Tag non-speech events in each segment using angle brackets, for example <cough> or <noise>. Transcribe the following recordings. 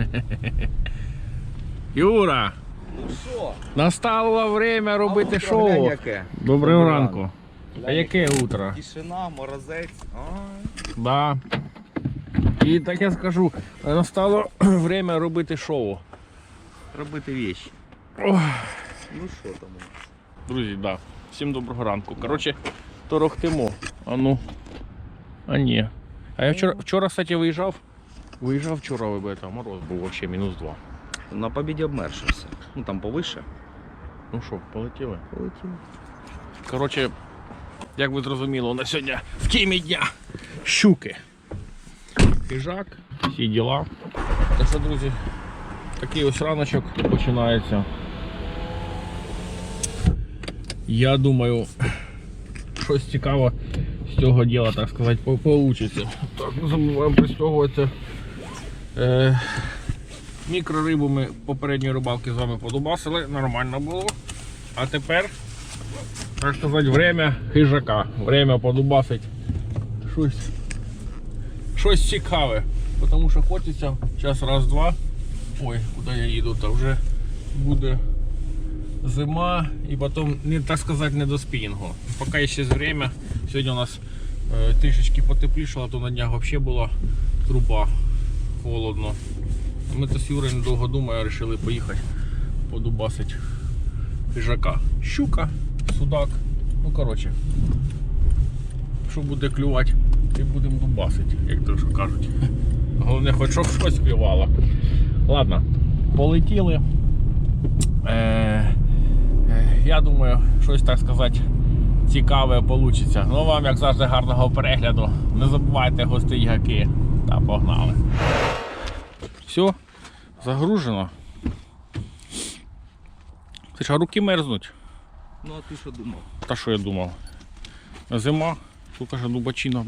<laughs> Юра, Ну що? настало время робити утро шоу. яке. Доброго Доброго ранку. А яке утро? Тишина, морозець. Ай. Да. І так я скажу, настало <clears throat> время робити шоу. Робити вещи. Ох. Ну що там у нас? Друзі, да. Всім доброго ранку. Коротше, торохтимо. А ну. А ні. А я вчора, вчора, кстати, виїжджав. Виїжджав вчора, там мороз був вообще мінус 2. На побіді обмершився. Ну там повише. Ну що, полетіли? Полетів. Коротше, як ви зрозуміли, у нас сьогодні в темі дня щуки. Хижак, всі діла. Так що, друзі, такий ось раночок починається. Я думаю, щось цікаве з цього діла, так сказати, по- получиться. Так, не забуваємо пристягуватися. Е, мікрорибу ми попередньої рибалки з вами подубасили, нормально було. А тепер так сказати, время хижака. Время подубасить щось, щось цікаве. Тому що хочеться час раз-два. Ой, куди я їду, то вже буде зима і потім, не так сказати, не до спінгу. Поки ще время. Сьогодні у нас е, трішечки потеплішало, то на днях взагалі була труба холодно. Ми то з Юрою недовго думаю, вирішили поїхати подубасить хижака. Щука, судак. Ну коротше. Що буде клювати, і будемо дубасити, як то що кажуть. Головне, хоч щоб щось клювало. Ладно, полетіли. Е, е, я думаю, щось так сказати цікаве вийде. Ну вам, як завжди, гарного перегляду. Не забувайте гости гаки. Та погнали. Все, загружено. Ти ж а руки мерзнуть. Ну а ти що думав? Та що я думав? Зима, тут каже дубачина.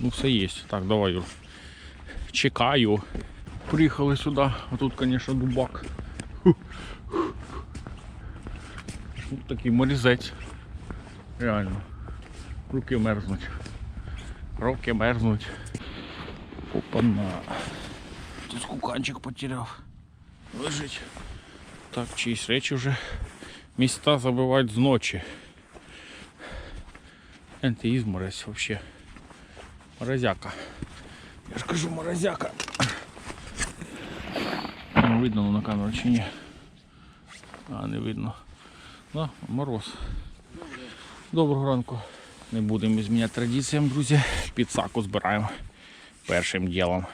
Ну все є. Так, давай, Юр. Чекаю. Приїхали сюди, а тут, звісно, дубак. Тут такий морізець. Реально. Руки мерзнуть. Руки мерзнуть. Опана. Тут куканчик потеряв. Лежить. Так, чиїсь речі вже міста забивають з ночі. Енти ізморозь вообще. Морозяка. Я ж кажу морозяка. Ну, видно на камеру чи ні? А, не видно. Да, мороз. Доброго ранку. Не будемо зміняти традиціям, друзі. Підсаку збираємо першим ділом.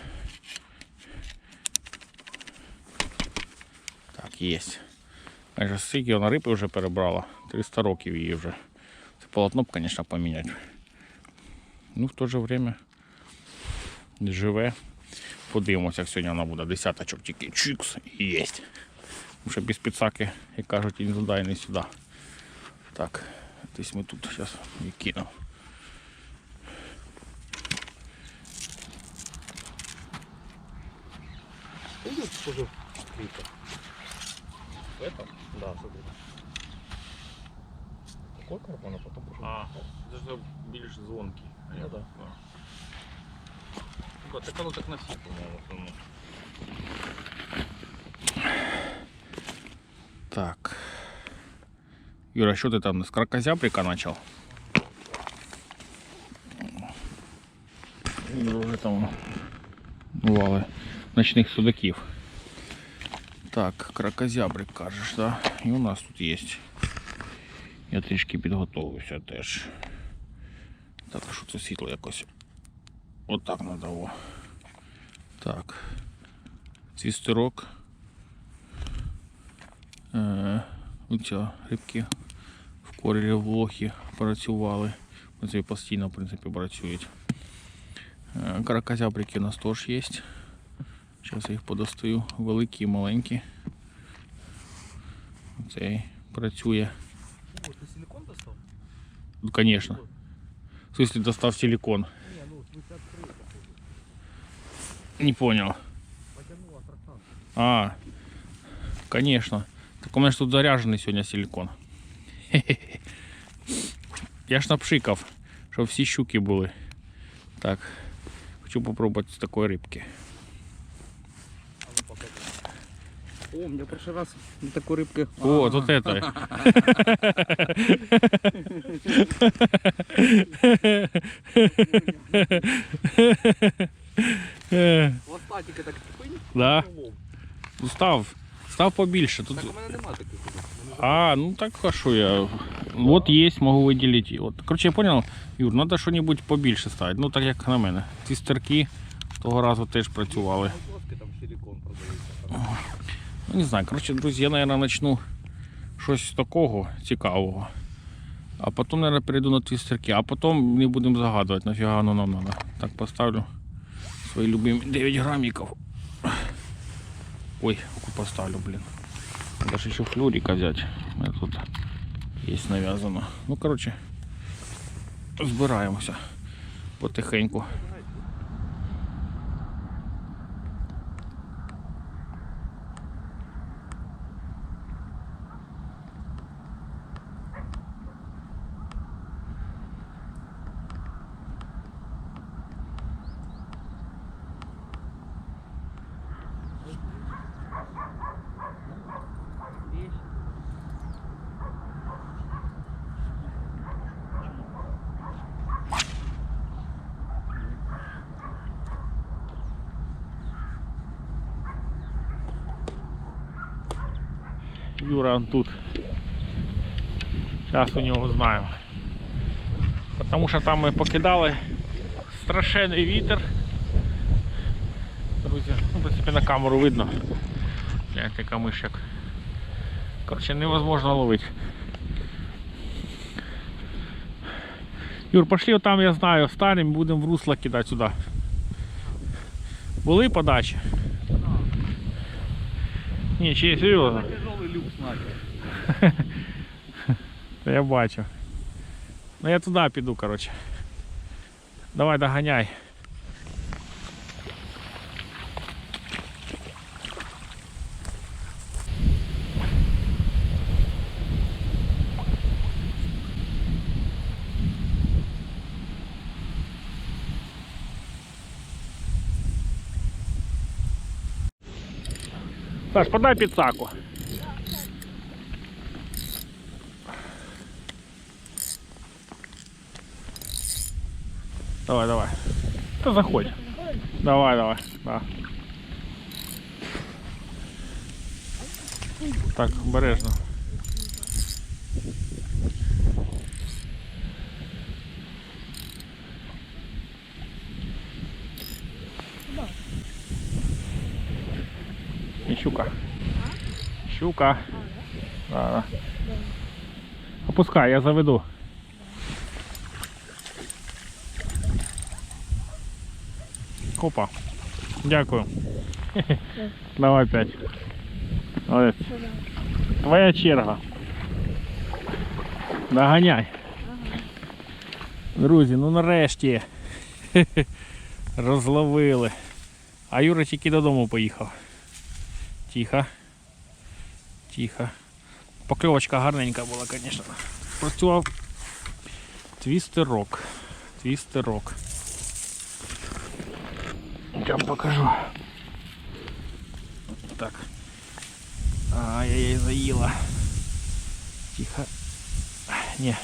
Так, є. Майже скільки вона риби вже перебрала. 300 років її вже. Це полотно б, звісно, поміняти. Ну, в то же время живе. Подивимося, як сьогодні вона буде. Десяточок тільки чикс і єсть. Вже без підсаки, як кажуть, і не туди, і не сюди. Так, десь ми тут зараз її кинемо. Тут схоже квіта. В этом? Да, смотри. Такой карбон, а потом пошел. А, це ж більш звонкий. Ну да. Ну, так воно так на всіх, по-моєму, основно. Так. Юра, що ти там з кракозябрика почав? Вже там бували ночних судаків. Так, кракозябрик кажеш, да? І у нас тут є. Я трішки підготовився теж. Так, що це світло якось? Отак надало. Так. Цвістерок. Е, оця рибки в корелі в лохі працювали. Вони постійно, в принципі, працюють. Е, Каракозябрики у нас теж є. Зараз я їх подостаю. Великі і маленькі. Цей працює. О, ти силикон достав? Ну, конечно. В смысле достав силикон? Ні, ну, в смысле відкрив, походу. Не понял. Потягнула трактан. А, конечно. Так у меня ж тут заряженный сегодня силикон. <laughs> Я ж напшикав, щоб всі щуки були. Так, хочу попробувати з такої рибки. О, у меня в прошлый раз на такой рыбке. О, вот это. Е, Хвостатика так тупинь. Да. Ну, Став, став побільше. Тут... Так у мене нема таких. А, ну так а що я. Вот есть, могу виділити. От. Короче, я понял, Юр, треба що-небудь побільше ставити. Ну так як на мене. Ці стерки того разу теж працювали. Плоский там силикон продається. Ну, не знаю, коротше, друзі, я, наверное, начну щось такого цікавого. А потім, наверное, перейду на твістерки, а потім не будемо загадувати, нафіга воно нам надо. Так поставлю свої любимі 9 граммиков. Ой, поставлю, блін. Ж ще флюрика взяти. Тут є нав'язано. Ну, коротше, збираємося потихеньку. Юра он тут. Зараз у нього знаємо. Тому що там ми покидали страшенний вітер. Друзі, ну, в принципі на камеру видно. Гляньте камишек. Коротше, невозможно ловити. Юр, пошли там, я знаю, встанем, будемо в русло кидати сюди. Були подачі? Ні, чи серйозно? Тяжелый люк снайпер. Та <laughs> Я бачу. Ну я туди піду, коротше. Давай доганяй. Саш, подай підсаку. Давай, давай. Та заходь. Давай, давай. Да. Так, обережно. І щука. Щука. Да, да. Опускай, я заведу. Опа. Дякую. <laughs> Давай п'ять. Молодець. Твоя черга. Доганяй. Друзі, ну нарешті. <laughs> Розловили. А Юра тільки додому поїхав. Тихо. Тихо. Покльовочка гарненька була, звісно. Працював твістерок. Твістерок. Я вам покажу. Так. Ай-яй-яй, заїла. Тихо. Не.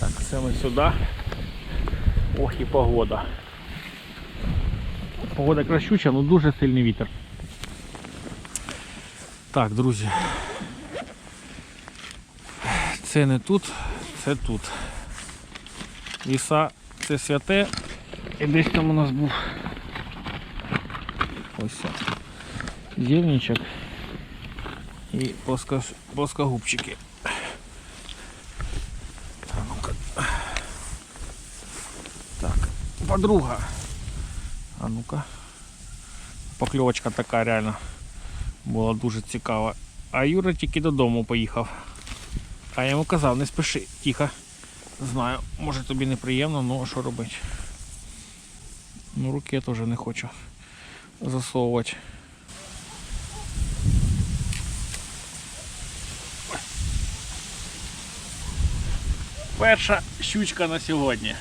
Так, це ми сюди. Ох і погода. Погода кращуча, але дуже сильний вітер. Так, друзі. Це не тут, це тут. Ліса це святе. І десь там у нас був Ось це. Зільничок і плоскогубчики. А ну-ка. Так, подруга. А ну-ка. Покльовочка така реально була дуже цікава. А Юра тільки додому поїхав. А я йому казав, не спіши, тихо. Знаю, може тобі неприємно, ну а що робити? Ну руки я теж не хочу засовувати. Перша щучка на сьогодні.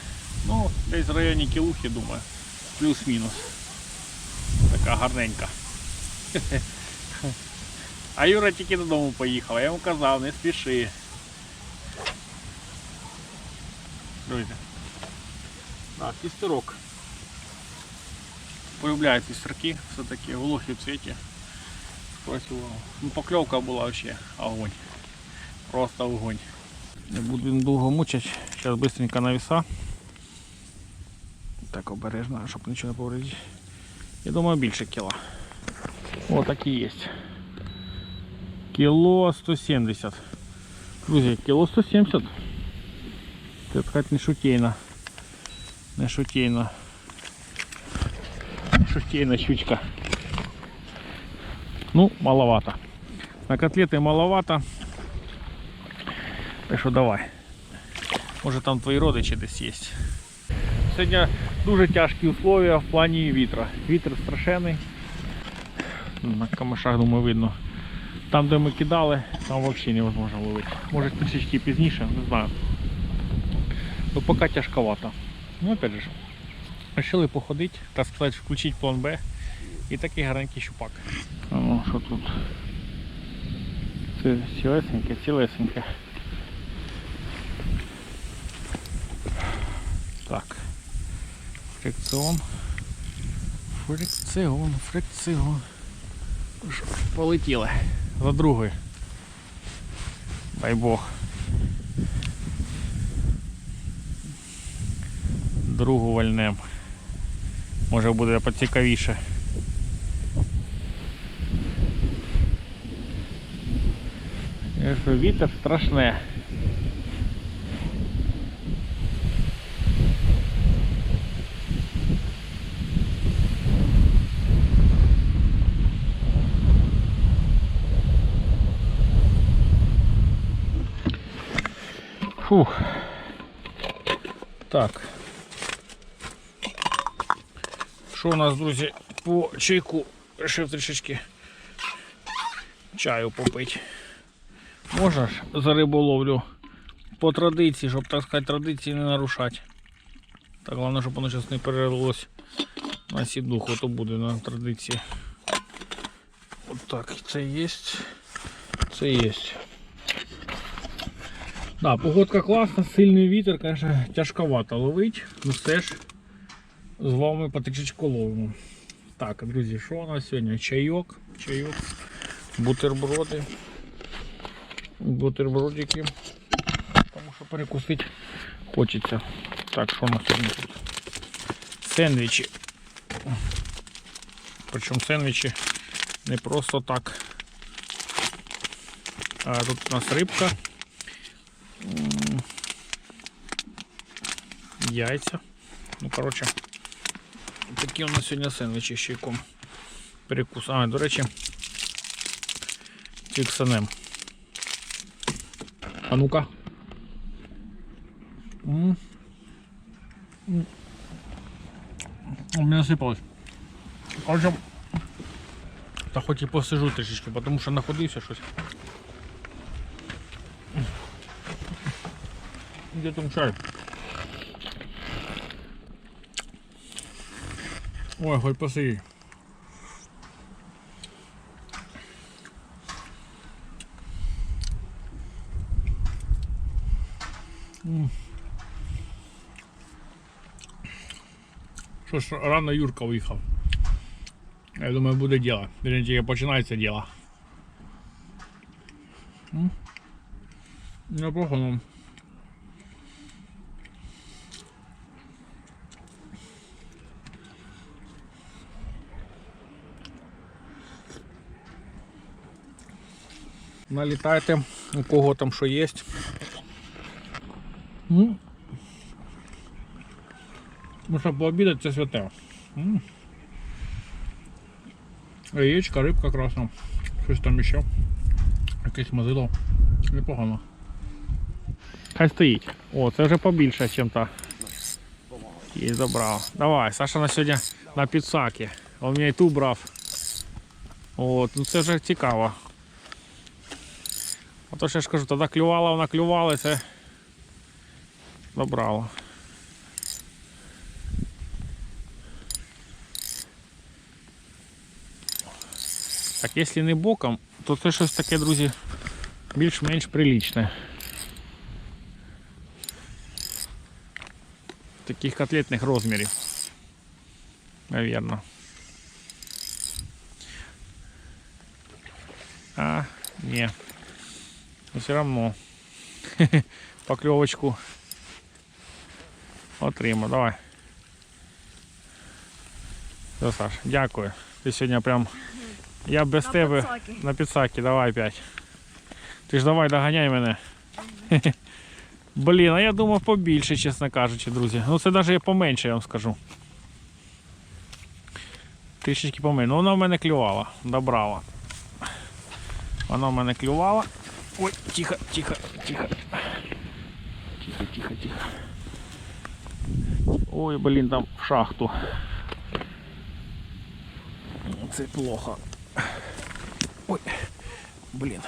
Ну, десь в районі кілухи, думаю. Плюс-мінус. Така гарненька. <laughs> А Юра тільки додому поїхав, я йому казав, не спіши. Друзі. Так, кістерок. Полюбляю кістерки, все-таки волохи в. Спросив. Ну, покльовка була взагалі огонь. Просто огонь. Не буду довго мучити. Зараз швидко на веса. Так обережно, щоб нічого не повредити. Я думаю, більше кіла. О, такі є. Кіло 170. Друзі, кіло 170. Це сказати не шутейно. Не шутейно. Не шутейна щучка. Ну, маловато. На котлети маловато. Так що давай. Може там твої родичі десь є. Сьогодні дуже тяжкі условия в плані вітра. Вітер страшенний. На камешах, думаю, видно. Там, де ми кидали, там взагалі невозможно ловити. Може трішечки пізніше, не знаю. Ну поки тяжковато. Ну опять же, ж, вирішили походити, так сказати, включити план Б. І такий гарненький щупак. Ну, що тут? Це цілесеньке, цілесеньке. Так. Фрикціон. Фрикціон, фрикціон. Полетіли. За другою. Дай Бог. Другу вальнем. Може буде поцікавіше. Я що вітер страшне. Фух. Так. Що у нас, друзі, по чайку решив трішечки чаю попити. Можна ж за риболовлю по традиції, щоб так сказати, традиції не нарушати. Так, головне, щоб воно зараз не перелилось на сідуху, то буде на традиції. От це є. Це є. Да, погодка класна, сильний вітер, конечно, тяжковато ловить, ну все ж з вами потичечку ловимо. Так, друзі, що у нас сьогодні? Чайок, чайок, бутерброди, бутербродики, тому що перекусити хочеться. Так, що у нас сьогодні тут? Сендвічі. Причому сендвічі не просто так. А тут у нас рибка. Яйця. Ну, коротше, такі у нас сьогодні сендвічі з чайком. Перекус. До речі, чіксанем. А ну-ка. У мене насипалось. Короче, та хоч і посижу трішечки, тому що находився щось. Где там чай? Ой, хоть. М. Що ж, рано Юрка виїхав. Я думаю, буде діло. Вірніше, тільки починається діло. Неплохо, ну. Налітайте, у кого там що є. Ну, щоб пообідати, це святе. Яєчка, рибка красна. Щось там ще. Якесь мазило. Непогано. Хай стоїть. О, це вже побільше, ніж та. І забрав. Давай, Саша на сьогодні на підсаки. Он мене і ту брав. От, ну це вже цікаво. Ото ж я ж кажу, тоді клювала, вона клювала, і це добрало. Так, якщо не боком, то це щось таке, друзі, більш-менш приличне. Таких котлетних розмірів. Наверно. А, не. Но все равно. <laughs> Поклевочку отримав. Давай. Все, Саш, дякую. Ти сьогодні прям. Я без тебе на підсаки, давай опять. Ти ж давай доганяй мене. <laughs> Блін, а я думав побільше, чесно кажучи, друзі. Ну це навіть поменше, я вам скажу. Трішечки поменше. Ну вона в мене клювала, добрала. Вона в мене клювала. Ой, тихо, тихо, тихо. Тихо, тихо, тихо. Ой, блін, там в шахту. Це плохо. Ой, блін.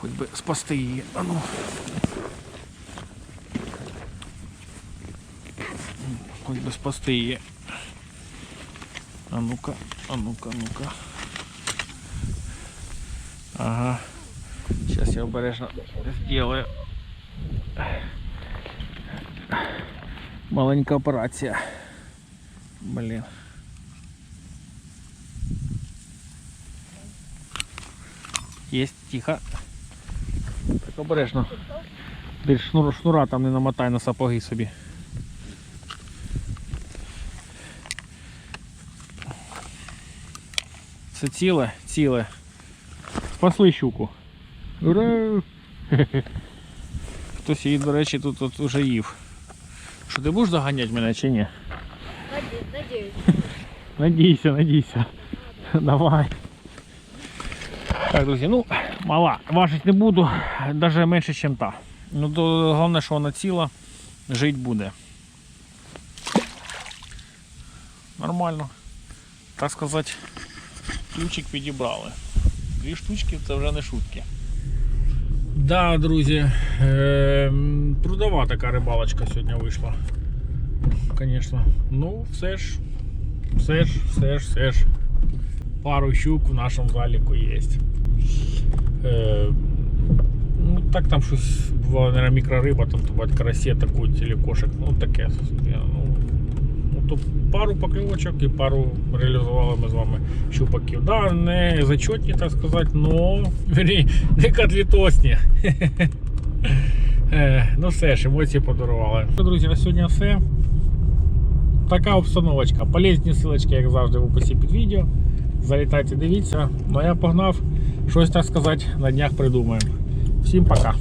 Хоч би спасти її. А ну. Хоч би спасти її. А ну-ка, а ну-ка, а ну-ка. Ага. Я обережно сделаю. Маленька операція. Блін. Есть, тихо. Так обережно. Ж шнур, шнура там не намотай на сапоги собі. Це ціле, ціле. Спасли щуку. Ура! <laughs> Хтось її, до речі, тут, тут уже їв. Що ти будеш заганяти мене чи ні? Надеюсь. Надійся, надійся. Давай. Так, друзі, ну, мала. Важить не буду, навіть менше, ніж та. Ну, то головне, що вона ціла, жити буде. Нормально. Так сказати, ключик підібрали. Дві штучки це вже не шутки. Да, друзі, ем, трудова така рибалочка сьогодні вийшла. Звісно. Ну, все ж все ж, все ж, все ж. Пару щук в нашому заліку є. Е, ну, так там щось бувало, наверное, мікрориба, там бать карасі атакують или кошек. Ну таке. Ну, ну, то пару покльовочок і пару реалізували ми з вами щупаків. Да, не зачетні, так сказати, но не котлітосні. <laughs> Е, Ну все ж, емоції подарували. Ну, Друзі, на сьогодні все така обстановочка. Полезні ссылочки, як завжди, в описі під відео. Залітайте, дивіться. Ну а я погнав щось так сказати на днях придумаємо. Всім пока.